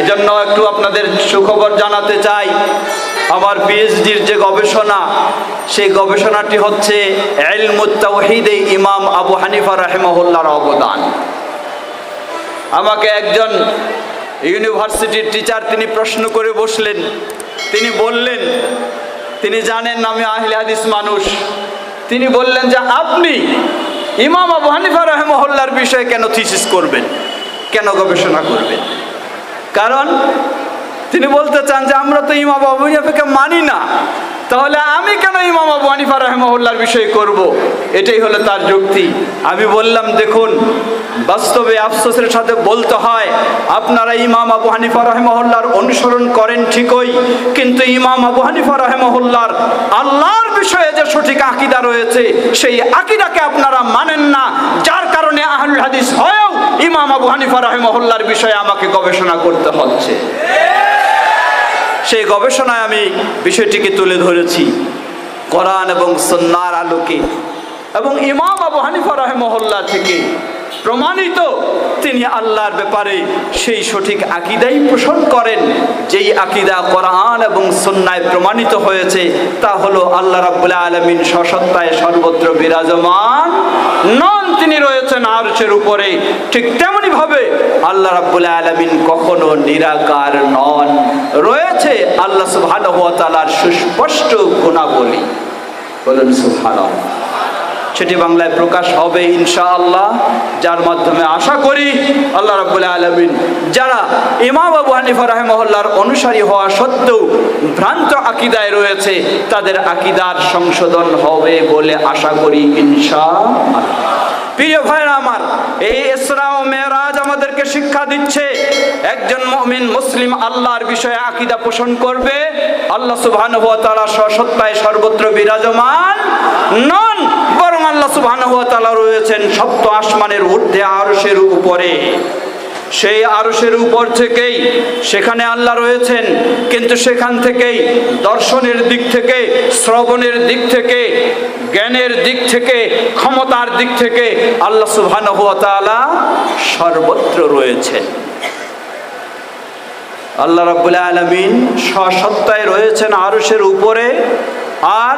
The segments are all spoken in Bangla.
এজন্য একটু আপনাদের সুখবর জানাতে চাই। আমার পিএইচডির যে গবেষণা, সেই গবেষণাটি হচ্ছে এলমুত্তাহিদে ইমাম আবু হানিফা রাহেমহুল্লার অবদান। আমাকে একজন ইউনিভার্সিটির টিচার তিনি প্রশ্ন করে বসলেন। তিনি বললেন, তিনি জানেন আমি আহলে হাদিস মানুষ। তিনি বললেন যে, আপনি ইমাম আবু হানিফা রহমহল্লার বিষয়ে কেন থিসিস করবেন? কেন গবেষণা করবেন? কারণ তিনি বলতে চান যে আমরা তো ইমাম আবু হানিফাকে মানি না। তাহলে আমি কেন ইমাম আবু হানিফা রহমহল্লার বিষয়ে করব? এটাই হলো তার যুক্তি। আমি বললাম, দেখুন, বাস্তবে আফসোসের সাথে বলতে হয়, আপনারা ইমাম আবু হানিফা রহমহল্লার অনুসরণ করেন ঠিকই, কিন্তু ইমাম আবু হানিফা বিষয়ে যে সঠিক আকিদা রয়েছে, সেই আকিদাকে আপনারা মানেন না। যার কারণে আহুল হাদিস হয়েও ইমাম আবু হানিফা রহমহল্লার বিষয়ে আমাকে গবেষণা করতে হচ্ছে। সেই গবেষণায় আমি বিষয়টিকে তুলে ধরেছি। কোরআন এবং সন্ন্যার আলোকে। এবং ইমাম আবু হানিফা রহমহল্লা থেকে প্রমাণিত তিনি আল্লাহর ব্যাপারে সেই সঠিক আকিদাই পোষণ করেন। যেই আকিদা কোরআন এবং সন্ন্যায় প্রমাণিত হয়েছে, তা হলো আল্লাহ রাব্বুল আলমিন সসত্তায় সর্বত্র বিরাজমান নন। তিনি রয়েছেন আরশের উপরে। ঠিক তেমনি ভাবে আল্লাহ রাব্বুল আলমিন কখনো নিরাকার নন। রয়েছে আল্লাহ ওয়া সুস্পষ্ট গুণাবলী। বলুন সুবহানাল্লাহ। সেটি বাংলায় প্রকাশ হবে ইনশাআল্লাহ, যার মাধ্যমে আশা করি আল্লাহ রাব্বুল আলমিন যারা ইমাম আবু হানিফা রাহেমহল্লার অনুসারী হওয়া সত্ত্বেও ভ্রান্ত আকিদায় রয়েছে, তাদের আকিদার সংশোধন হবে বলে আশা করি ইনশাআল্লাহ। প্রিয় ভাইরা আমার, এই ইসরা ও মেরাজ আমাদেরকে শিক্ষা দিচ্ছে, একজন মুমিন মুসলিম আল্লাহর বিষয়ে আকীদা পোষণ করবে, আল্লাহ সুবহানাহু ওয়া সসত্তায় সর্বত্র বিরাজমান নন। আল্লাহ সুবহানাহু ওয়া তাআলা রয়েছেন সপ্ত আসমানের ঊর্ধ্বে আরশের উপরে। সেই আরশের উপর থেকেই সেখানে আল্লাহ রয়েছেন, কিন্তু সেখান থেকেই দর্শনের দিক থেকে, শ্রবণের দিক থেকে, জ্ঞানের দিক থেকে, ক্ষমতার দিক থেকে আল্লাহ সুবহানাহু সর্বত্র রয়েছেন আল্লাহ রাব্বুল আলামিন সসত্তায় রয়েছেন আরশের উপরে আর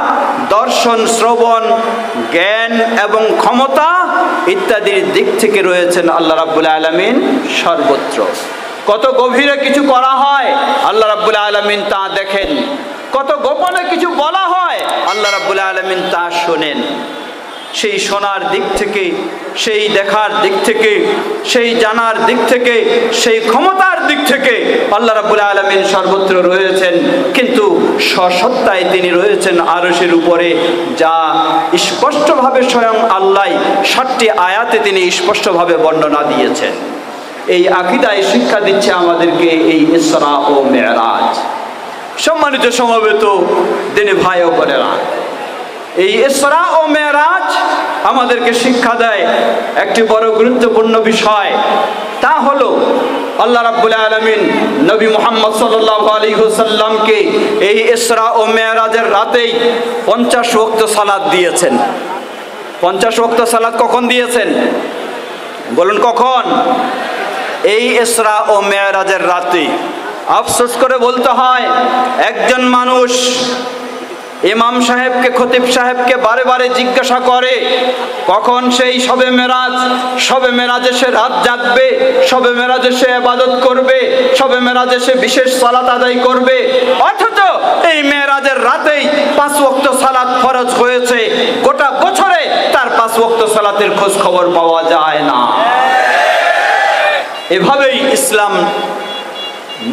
দর্শন, শ্রবণ, জ্ঞান এবং ক্ষমতা ইত্যাদির দিক থেকে রয়েছেন আল্লাহ রাবুল আলমিন সর্বত্র। কত গভীরে কিছু করা হয়, আল্লাহ রাবুল আলমিন তা দেখেন। কত গোপনে কিছু বলা হয়, আল্লাহ রাবুল আলমিন তা শোনেন। সেই শোনার দিক থেকে, সেই দেখার দিক থেকে, সেই জানার দিক থেকে, সেই ক্ষমতার দিক থেকে আল্লাহ রাবুল আলমিন সর্বত্র রয়েছেন। কিন্তু সসত্তায় তিনি রয়েছেন আরশের উপরে, যা স্পষ্টভাবে স্বয়ং আল্লাহ ষাটটি আয়াতে তিনি স্পষ্টভাবে বর্ণনা দিয়েছেন। এই আকিদায় শিক্ষা দিচ্ছে আমাদেরকে এই ইসরা ও মেরাজ। সম্মানিত সমবেত দিনে ভাই ও বোনেরা এই ইসরা ও মেরাজ আমাদেরকে শিক্ষা দেয়। একটি বড় গুরুত্বপূর্ণ বিষয়, তা হলো আল্লাহ রাব্বুল আলমিন নবী মোহাম্মদ সাল্লাহ আলী হুসাল্লামকে এই ইসরা ও মেয়ারাজের রাতেই পঞ্চাশ ওক্ত সালাদ দিয়েছেন। পঞ্চাশ ওক্ত সালাদ কখন দিয়েছেন? বলুন কখন? এই ইসরা ও মেয়ারাজের রাতে। আফসোস করে বলতে হয়, একজন মানুষ ইমাম সাহেবকে, খতিব সাহেবকে বারে বারে জিজ্ঞাসা করে, কখন সেই সবে মেরাজ? সবে মেরাজে সে রাত জাগবে, সবে মেরাজে সে আবাদত করবে, সবে মেরাজে সে বিশেষ সালাত আদায় করবে। অথচ এই মেরাজের রাতেই পাঁচ ওয়াক্ত সালাত ফরজ হয়েছে। গোটা বছরে তার পাঁচ ওয়াক্ত সালাতের খোঁজ খবর পাওয়া যায় না। এভাবেই ইসলাম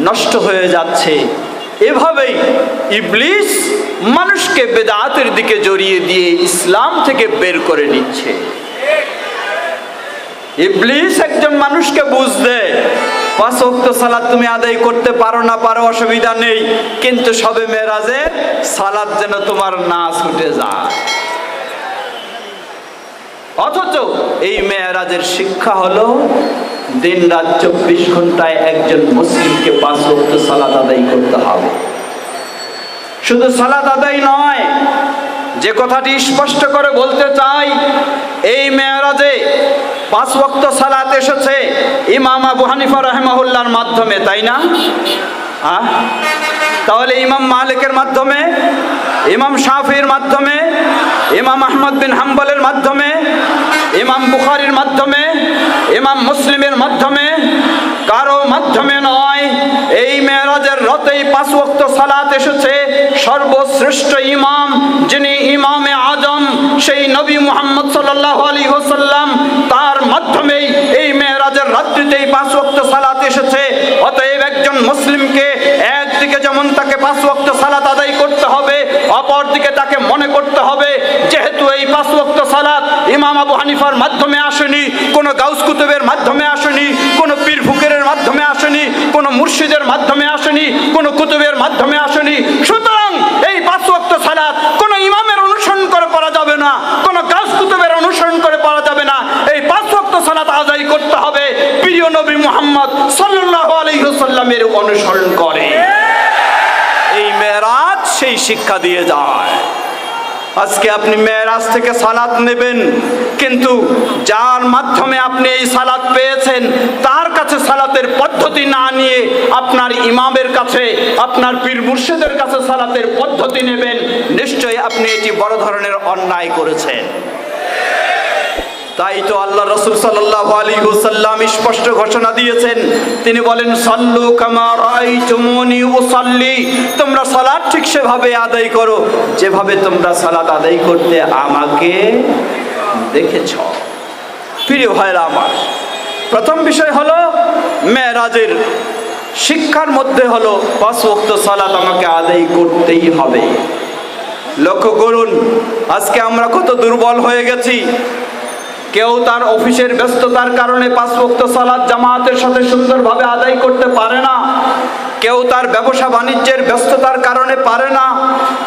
নষ্ট হয়ে যাচ্ছে। এভাবেই ইবলিস মানুষকে বেদাতের দিকে জড়িয়ে দিয়ে ইসলাম থেকে বের করে নিচ্ছে। ইবলিস একজন মানুষকে বুঝতে পাঁচ ওয়াক্ত সালাদ তুমি আদায় করতে পারো না, পারো, অসুবিধা নেই, কিন্তু সবে মেরাজে সালাদ যেন তোমার না ছুটে যায়। অথচ এই মেয়েরাজের শিক্ষা হলো দিন রাত চব্বিশ ঘন্টায় একজন মুসলিমকে পাঁচ ওয়াক্ত সালাদ আদায় করতে হবে শুধু সালাদ আদায় নয়, যে কথাটি স্পষ্ট করে বলতে চাই, এই মেয়ারাজে পাঁচ ওয়াক্ত সালাত এসেছে ইমাম আবু হানিফা রহমাহুল্লার মাধ্যমে, তাই না? তাহলে ইমাম মালিকের মাধ্যমে, ইমাম শাফির মাধ্যমে, ইমাম আহমদ বিন হাম্বলের মাধ্যমে, ইমাম বুখারির মাধ্যমে ইমাম মুসলিমের মাধ্যমে, কারও মাধ্যমে নয়। এই মেয়েরাজের রতেই পাঁচ ওয়াক্ত সালাত এসেছে। সর্বশ্রেষ্ঠ ইমাম, যিনি ইমামে আজম, সেই নবী মুহাম্মদ সাল্লাল্লাহু আলাইহি হোসাল্লাম তার মাধ্যমেই এই মেয়েরাজের রাত্রিতেই পাঁচ ওয়াক্ত সালাত এসেছে। অতএব একজন মুসলিমকে একদিকে যেমন তাকে পাঁচ ওয়াক্ত সালাত আদায় করতে হবে অপর দিকে তাকে মনে করতে হবে যেহেতু এই পাঁচ ওয়াক্ত সালাত ইমাম আবু হানিফার মাধ্যমে আসেনি, কোনো গাউস কুতুবের মাধ্যমে আসেনি, কোনো পীর ফুকেরের মাধ্যমে আসেনি, কোনো মুর্শিদের মাধ্যমে আসেনি, কোনো কুতুবের মাধ্যমে আসেনি। সুতরাং এই পাঁচ ওয়াক্ত সালাত কোনো ইমামের অনুসরণ করে পড়া যাবে না, কোনো গাউস কুতুবের অনুসরণ করে পড়া যাবে না। এই পাঁচ ওয়াক্ত সালাত আদায় করতে হবে, প্রিয় নবী মুহাম্মদ সাল্লাল্লাহু আলাইহি ওয়াসাল্লামের অনুসরণ করে। এই মেরাজ সেই শিক্ষা দিয়ে যায়। আজকে আপনি মেয়েরাজ থেকে সালাত নেবেন, কিন্তু যার মাধ্যমে আপনি এই সালাত পেয়েছেন, তার কাছে সালাতের পদ্ধতি না নিয়ে আপনার ইমামের কাছে, আপনার পীর মুর্শিদের কাছে সালাতের পদ্ধতি নেবেন, নিশ্চয়ই আপনি এটি বড় ধরনের অন্যায় করেছেন। তাই তো আল্লাহ রসুল ওয়াসাল্লাম স্পষ্ট ঘোষণা দিয়েছেন। তিনি বলেন, সাল্লু কামা রাআইতুমুনি উসাল্লি। তোমরা সালাদ ঠিক সেভাবে আদায় করো। যেভাবে তোমরা সালাত আদায় করতে আমাকে দেখেছ। প্রিয় ভাইরা আমার, প্রথম বিষয় হলো, মেয়েরাজের শিক্ষার মধ্যে হলো, পাঁচ ওয়াক্ত সালাত আমাকে আদায় করতেই হবে। লক্ষ্য করুন, আজকে আমরা কত দুর্বল হয়ে গেছি। কেউ তার অফিসের ব্যস্ততার কারণে পাঁচ ওয়াক্ত সালাত জামায়াতের সাথে সুন্দরভাবে আদায় করতে পারে না। কেউ তার ব্যবসা বাণিজ্যের ব্যস্ততার কারণে পারে না।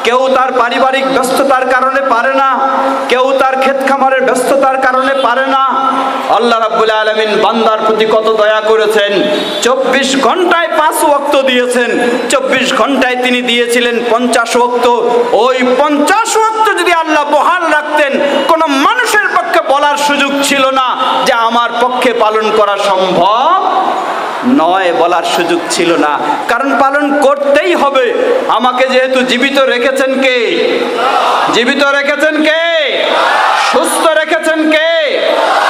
কেউ তার পারিবারিক ব্যস্ততার কারণে পারে না। কেউ তার ক্ষেত খামারের ব্যস্ততার কারণে পারে না। আল্লাহ রাব্বুল আলামিন বান্দার প্রতি কত দয়া করেছেন। চব্বিশ ঘন্টায় পাঁচ ওয়াক্ত দিয়েছেন। চব্বিশ ঘন্টায় তিনি দিয়েছিলেন পঞ্চাশ ওয়াক্ত। ওই পঞ্চাশ ওয়াক্ত যদি আল্লাহ বহাল রাখতেন ছিল না যে আমার পক্ষে পালন করা সম্ভব নয় বলার সুযোগ ছিল না। কারণ পালন করতেই হবে। আমাকে যেহেতু জীবিত রেখেছেন কে? জীবিত রেখেছেন কে? সুস্থ রেখেছেন কে?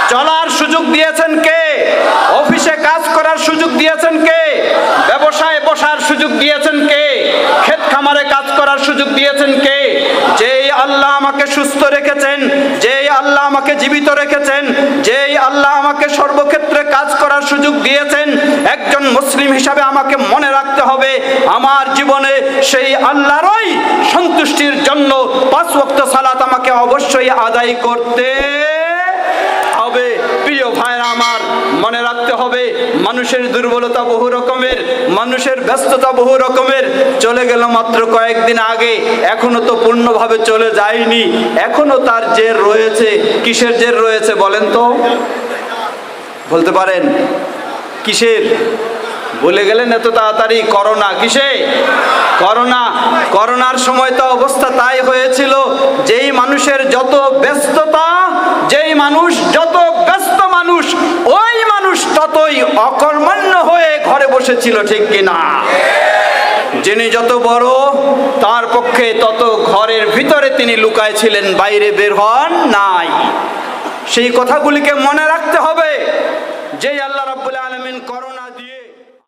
চলার সুযোগ দিয়েছেন কে? অফিসে কাজ করার সুযোগ দিয়েছেন কে? ব্যবসায় বসার সুযোগ দিয়েছেন কে? ক্ষেত খামারে কাজ করার সুযোগ দিয়েছেন কে? যেই আল্লাহ আমাকে সুস্থ রেখেছেন জীবিত রেখেছেন, যেই আল্লাহ আমাকে সর্বক্ষেত্রে কাজ করার সুযোগ দিয়েছেন, একজন মুসলিম হিসাবে আমাকে মনে রাখতে হবে, আমার জীবনে সেই আল্লাহরই সন্তুষ্টির জন্য পাঁচ ওয়াক্ত সালাত আমাকে অবশ্যই আদায় করতে হবে প্রিয় ভাইরা আমার মনে রাখতে হবে মানুষের দুর্বলতা বহু রকমের, মানুষের ব্যস্ততা বহু রকমের। চলে গেল মাত্র কয়েকদিন আগে, এখনও তো পূর্ণভাবে চলে যায়নি। এখনও তার জের রয়েছে। কিসের জের রয়েছে বলেন তো? বলতে পারেন, কিসের? বলে গেলেন এত তাড়াতাড়ি? করোনা। কিসে? করোনা। করোনার সময় তো অবস্থা তাই হয়েছিল, যেই মানুষের যত ব্যস্ততা, যেই মানুষ যত ব্যস্ত মানুষ মানুষ ততই অকর্মণ্য হয়ে ঘরে বসেছিল, ঠিক কিনা? যিনি যত বড়, তার পক্ষে তত ঘরের ভিতরে তিনি লুকায় ছিলেন বাইরে বের হন নাই। সেই কথাগুলিকে মনে রাখতে হবে।